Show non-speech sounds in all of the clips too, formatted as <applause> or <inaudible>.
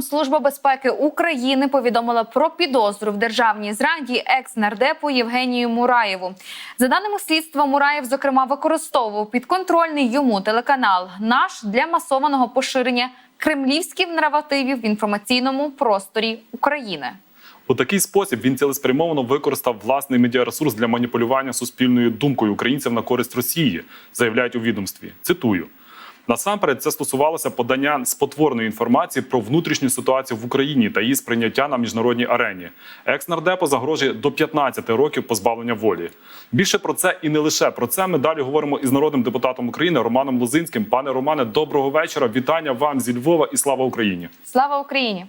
часом Служба безпеки України повідомила про підозру в державній зраді екс-нардепу Євгенію Мураєву. За даними слідства, Мураєв зокрема використовував підконтрольний йому телеканал наш для масованого поширення кремлівських наративів в інформаційному просторі України. У такий спосіб він цілеспрямовано використав власний медіаресурс для маніпулювання суспільною думкою українців на користь Росії, заявляють у відомстві. Цитую. Насамперед, це стосувалося подання спотворної інформації про внутрішню ситуацію в Україні та її сприйняття на міжнародній арені. Екс-нардепу загрожує до 15 років позбавлення волі. Більше про це і не лише про це. Ми далі говоримо із народним депутатом України Романом Лозинським. Пане Романе, доброго вечора. Вітання вам зі Львова і слава Україні. Слава Україні!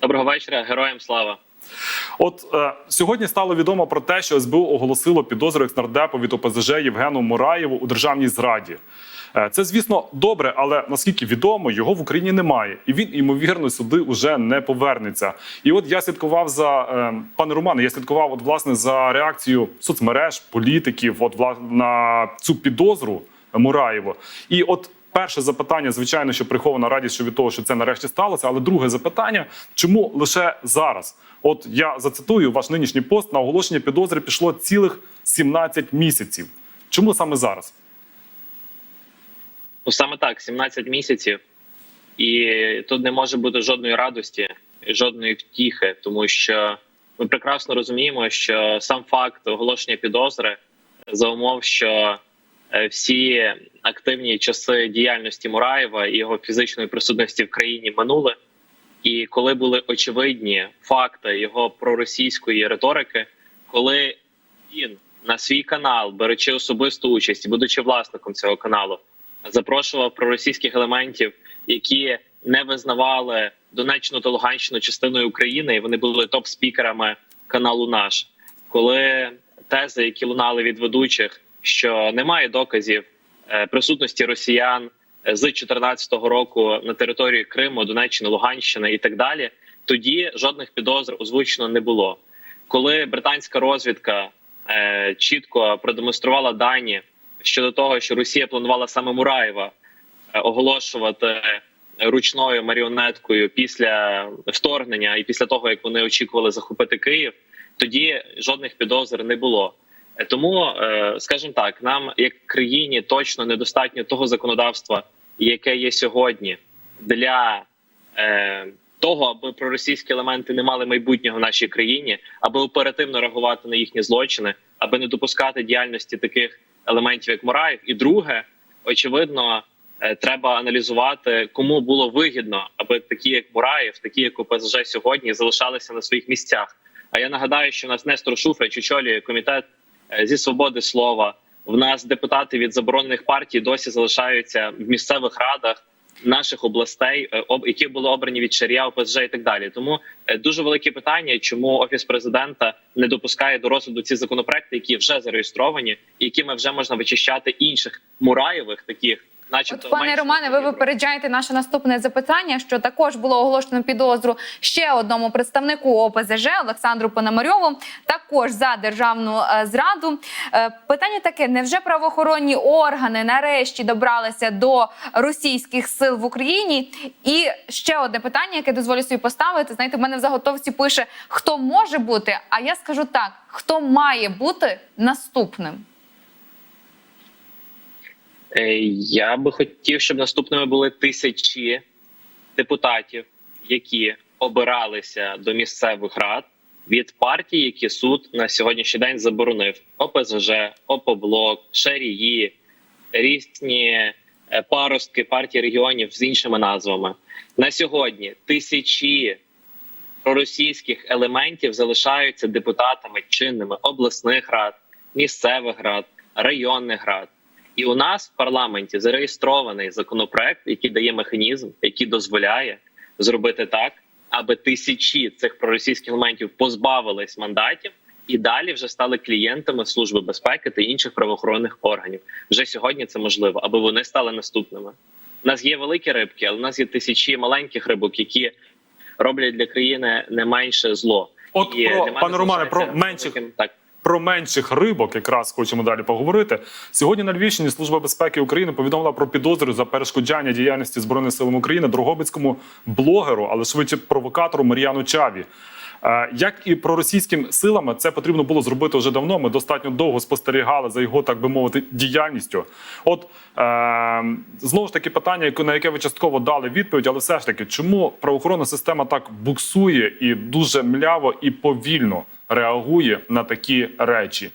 Доброго вечора, героям слава. От е, сьогодні стало відомо про те, що СБУ оголосило підозру екснардепу від ОПЗЖ Євгену Мураєву у державній зраді. Е, це, звісно, добре, але наскільки відомо, його в Україні немає, і він ймовірно сюди вже не повернеться. І от я слідкував за е, пане Романе, я слідкував от власне за реакцією соцмереж, політиків, от на цю підозру Мураєву. І от Перше запитання, звичайно, що прихована радість що від того, що це нарешті сталося. Але друге запитання: чому лише зараз? От я зацитую ваш нинішній пост на оголошення підозри пішло цілих 17 місяців. Чому саме зараз? Ну саме так, 17 місяців, і тут не може бути жодної радості, жодної втіхи, тому що ми прекрасно розуміємо, що сам факт оголошення підозри за умов, що е, всі активні часи діяльності Мураєва і його фізичної присутності в країні минули. І коли були очевидні факти його проросійської риторики, коли він на свій канал, беручи особисту участь, будучи власником цього каналу, запрошував проросійських елементів, які не визнавали Донеччину та Луганщину частиною України, і вони були топ-спікерами каналу Наш, коли тези, які лунали від ведучих, що немає доказів е, присутності росіян з 2014 року на території Криму, Донеччини, Луганщини і так далі, тоді жодних підозр озвучено не було. Коли британська розвідка е, чітко продемонструвала дані щодо того, що Росія планувала саме Мураєва е, оголошувати ручною маріонеткою після вторгнення і після того, як вони очікували захопити Київ, тоді жодних підозр не було. Е, Тому, е, скажімо так, нам як країні точно недостатньо того законодавства, яке є сьогодні, для того, аби проросійські елементи не мали майбутнього в нашій країні, аби оперативно реагувати на їхні злочини, аби не допускати діяльності таких елементів, як Мураєв. І друге, очевидно, е, треба аналізувати, кому було вигідно, аби такі, як Мураєв, такі як ОПЗЖ сьогодні, залишалися на своїх місцях. А я нагадаю, що у нас Нестор Шуфрич очолює комітет е, зі свободи слова. В нас депутати від заборонених партій досі залишаються в місцевих радах наших областей, е, які були обрані від Шарія, ОПЗЖ і так далі. Тому е, дуже велике питання, чому офіс президента не допускає до розгляду ці законопроекти, які вже зареєстровані, і якими вже можна вичищати інших мураєвих таких, начебто От, пане Романе, ви випереджаєте наше наступне запитання, що також було оголошено підозру ще одному представнику ОПЗЖ Олександру Пономарьову, також за державну е, зраду. Е, питання таке: невже правоохоронні органи нарешті добралися до російських сил в Україні? І ще одне питання, яке дозволю собі поставити. Знаєте, в мене в заготовці пише хто може бути. А я скажу так: хто має бути наступним? Е, Я би хотів, щоб наступними були тисячі депутатів, які обиралися до місцевих рад від партій, які суд на сьогоднішній день заборонив: ОПЗЖ, ОПОБЛОК, Шарії, різні е, паростки партії регіонів з іншими назвами. На сьогодні тисячі проросійських елементів залишаються депутатами чинними обласних рад, місцевих рад, районних рад. І у нас в парламенті зареєстрований законопроект, який дає механізм, який дозволяє зробити так, аби тисячі цих проросійських елементів позбавились мандатів і далі вже стали клієнтами служби безпеки та інших правоохоронних органів. Вже сьогодні це можливо, аби вони стали наступними. У нас є великі рибки, але у нас є тисячі маленьких рибок, які роблять для країни не менше зло. От І про пане Романе, про менших так. Про менших рибок, якраз хочемо далі поговорити. Сьогодні на Львівщині Служба безпеки України повідомила про підозру за перешкоджання діяльності збройних сил України Дрогобицькому блогеру, але швидше провокатору Мар'яну Чаві. Е, Як і проросійським силами, це потрібно було зробити вже давно. Ми достатньо довго спостерігали за його, так би мовити, діяльністю. От е, знову ж таки питання, на яке ви частково дали відповідь, але все ж таки, чому правоохоронна система так буксує і дуже мляво і повільно реагує на такі речі?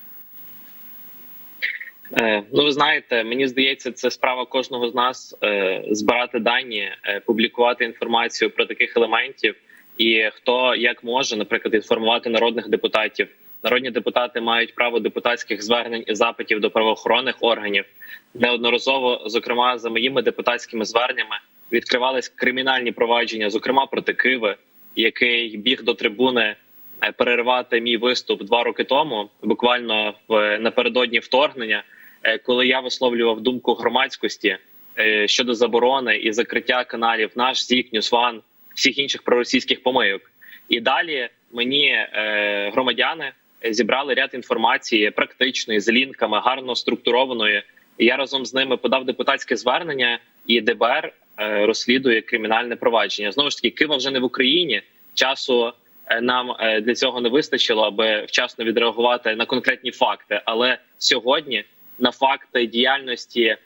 Е, Ну, ви знаєте, мені здається, це справа кожного з нас е, збирати дані, публікувати інформацію про таких елементів, і хто як може, наприклад, інформувати народних депутатів. Народні депутати мають право депутатських звернень і запитів до правоохоронних органів. Неодноразово, зокрема, за моїми депутатськими зверненнями, відкривались кримінальні провадження, зокрема проти Киви, який біг до трибуни е, перервати мій виступ два роки тому, буквально в напередодні вторгнення, е, коли я висловлював думку громадськості е, щодо заборони і закриття каналів наш ЗІК, Ньюсван, всіх інших проросійських помийок. І далі мені е, громадяни зібрали ряд інформації практичної з лінками, гарно структурованої. Я разом з ними подав депутатське звернення, і ДБР е, розслідує кримінальне провадження. Знову ж таки, Кива вже не в Україні. Часу е, нам е, для цього не вистачило, аби вчасно відреагувати на конкретні факти. Але сьогодні на факти діяльності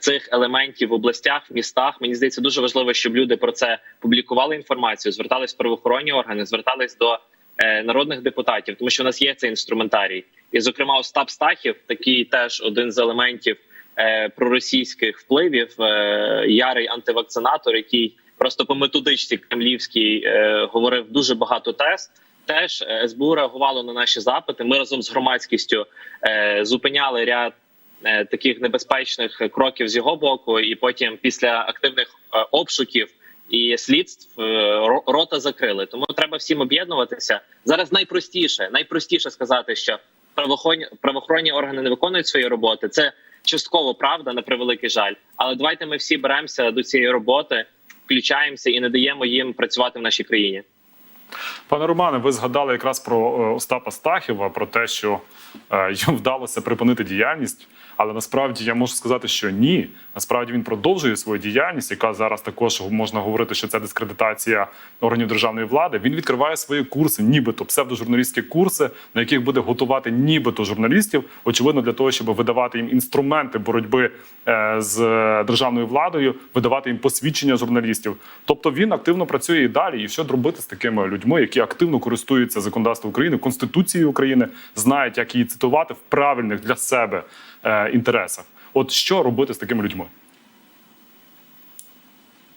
цих елементів в областях, містах, мені здається, дуже важливо, щоб люди про це публікували інформацію, звертались в правоохоронні органи, звертались до е, народних депутатів, тому що в нас є цей інструментарій. І, зокрема, Остап Стахів, такий теж один з елементів е, проросійських впливів, е, ярий антивакцинатор, який просто по методичці кремлівській говорив дуже багато тез. Теж СБУ реагувало на наші запити. Ми разом з громадськістю е, зупиняли ряд таких небезпечних кроків з його боку, і потім, після активних е, обшуків і слідств, е, рота закрили. Тому треба всім об'єднуватися. Зараз найпростіше, найпростіше сказати, що правоохоронні органи не виконують свої роботи. Це частково правда на превеликий жаль. Але давайте ми всі беремося до цієї роботи, включаємося і не даємо їм працювати в нашій країні. Пане Романе, ви згадали якраз про е, Остапа Стахіва, про те, що е, <laughs> йому вдалося припинити діяльність. Але насправді я можу сказати, що ні. Насправді він продовжує свою діяльність, яка зараз також можна говорити, що це дискредитація органів державної влади. Він відкриває свої курси, нібито псевдожурналістські курси, на яких буде готувати нібито журналістів, очевидно, для того, щоб видавати їм інструменти боротьби е, з державною владою, видавати їм посвідчення журналістів. Тобто він активно працює і далі. І що робити з такими людьми, які активно користуються законодавством України, конституцією України, знають, як її цитувати в правильних для себе е, інтересах. От що робити з такими людьми?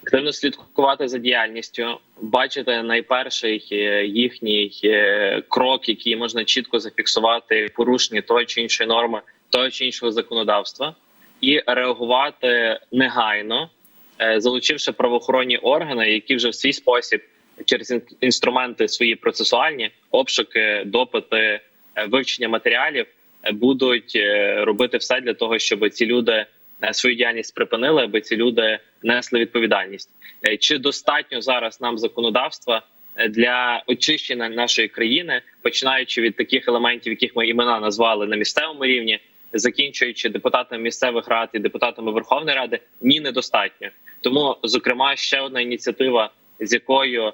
активно слідкувати за діяльністю, бачити найперший е, їхній е, крок, який можна чітко зафіксувати порушення тої чи іншої норми, того чи іншого законодавства, і реагувати негайно, е, залучивши правоохоронні органи, які вже в свій спосіб через інструменти свої процесуальні обшуки, допити, е, вивчення матеріалів е, будуть е, робити все для того, щоб ці люди свою діяльність припинили, аби ці люди несли відповідальність. Чи достатньо зараз нам законодавства для очищення нашої країни, починаючи від таких елементів, яких ми імена назвали на місцевому рівні, закінчуючи депутатами місцевих рад і депутатами Верховної Ради, ні, недостатньо. Тому, зокрема, ще одна ініціатива, з якою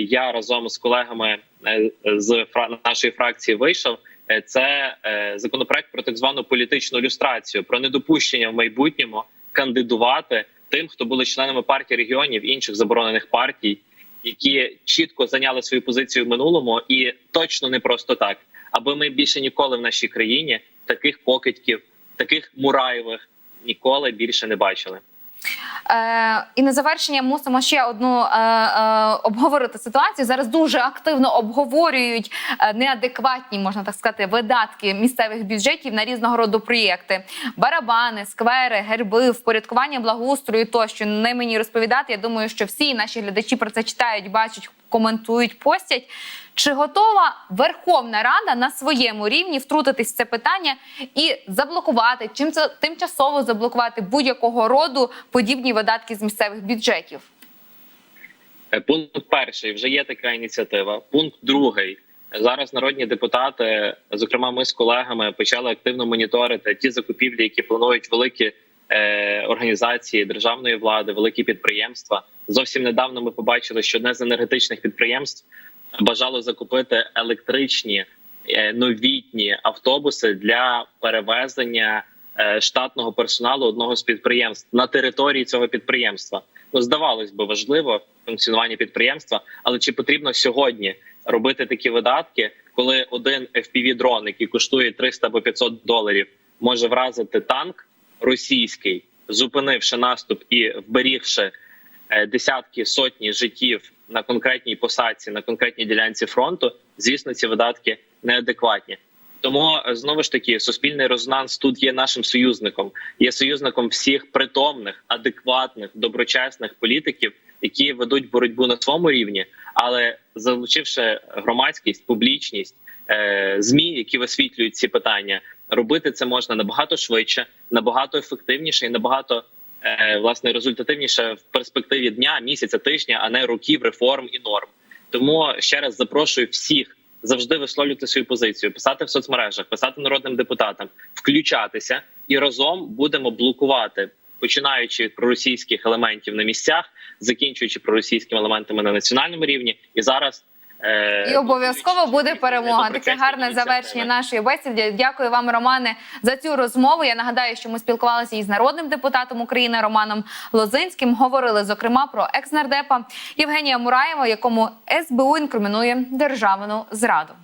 я разом з колегами е, з нашої фракції вийшов. е, Це е, законопроект про так звану політичну люстрацію, про недопущення в майбутньому кандидувати тим, хто були членами партії регіонів інших заборонених партій, які чітко зайняли свою позицію в минулому, і точно не просто так, аби ми більше ніколи в нашій країні таких покидьків, таких мураєвих ніколи більше не бачили. Е, і на завершення мусимо ще одну е, е, обговорити ситуацію. Зараз дуже активно обговорюють е, неадекватні, можна так сказати, видатки місцевих бюджетів на різного роду проєкти: барабани, сквери, герби, впорядкування благоустрою. Тощо не мені розповідати. Я думаю, що всі наші глядачі про це читають, бачать, коментують, постять. Чи готова Верховна Рада на своєму рівні втрутитись в це питання і заблокувати чим це тимчасово заблокувати будь-якого роду подібні видатки з місцевих бюджетів? Е, Пункт перший вже є така ініціатива. Пункт другий Зараз народні депутати, зокрема, ми з колегами, почали активно моніторити ті закупівлі, які планують великі е, організації державної влади, великі підприємства. Зовсім недавно ми побачили, що одне з енергетичних підприємств бажало закупити електричні е, новітні автобуси для перевезення е, штатного персоналу одного з підприємств на території цього підприємства. Ну здавалось би, важливо функціонування підприємства, але чи потрібно сьогодні робити такі видатки, коли один fpv дрон який коштує 300 або 500 доларів, може вразити танк російський, зупинивши наступ і вберігши десятки сотні життів на конкретній посадці, на конкретній ділянці фронту, звісно, ці видатки неадекватні. Тому е, знову ж таки суспільний резонанс тут є нашим союзником, є союзником всіх притомних, адекватних, доброчесних політиків, які ведуть боротьбу на своєму рівні, але залучивши громадськість, публічність, е, змі, які висвітлюють ці питання, робити це можна набагато швидше, набагато ефективніше і набагато е, власне результативніше в перспективі дня, місяця, тижня, а не років реформ і норм. Тому ще раз запрошую всіх завжди висловлювати свою позицію, писати в соцмережах, писати народним депутатам, включатися і разом будемо блокувати, починаючи від проросійських елементів на місцях, закінчуючи проросійськими елементами на національному рівні. І зараз е, І обов'язково буде перемога. Таке гарне завершення нашої бесіди. Дякую вам, Романе, за цю розмову. Я нагадаю, що ми спілкувалися із народним депутатом України Романом Лозинським. Говорили зокрема про екснардепа Євгенія Мураєва, якому СБУ інкримінує державну зраду.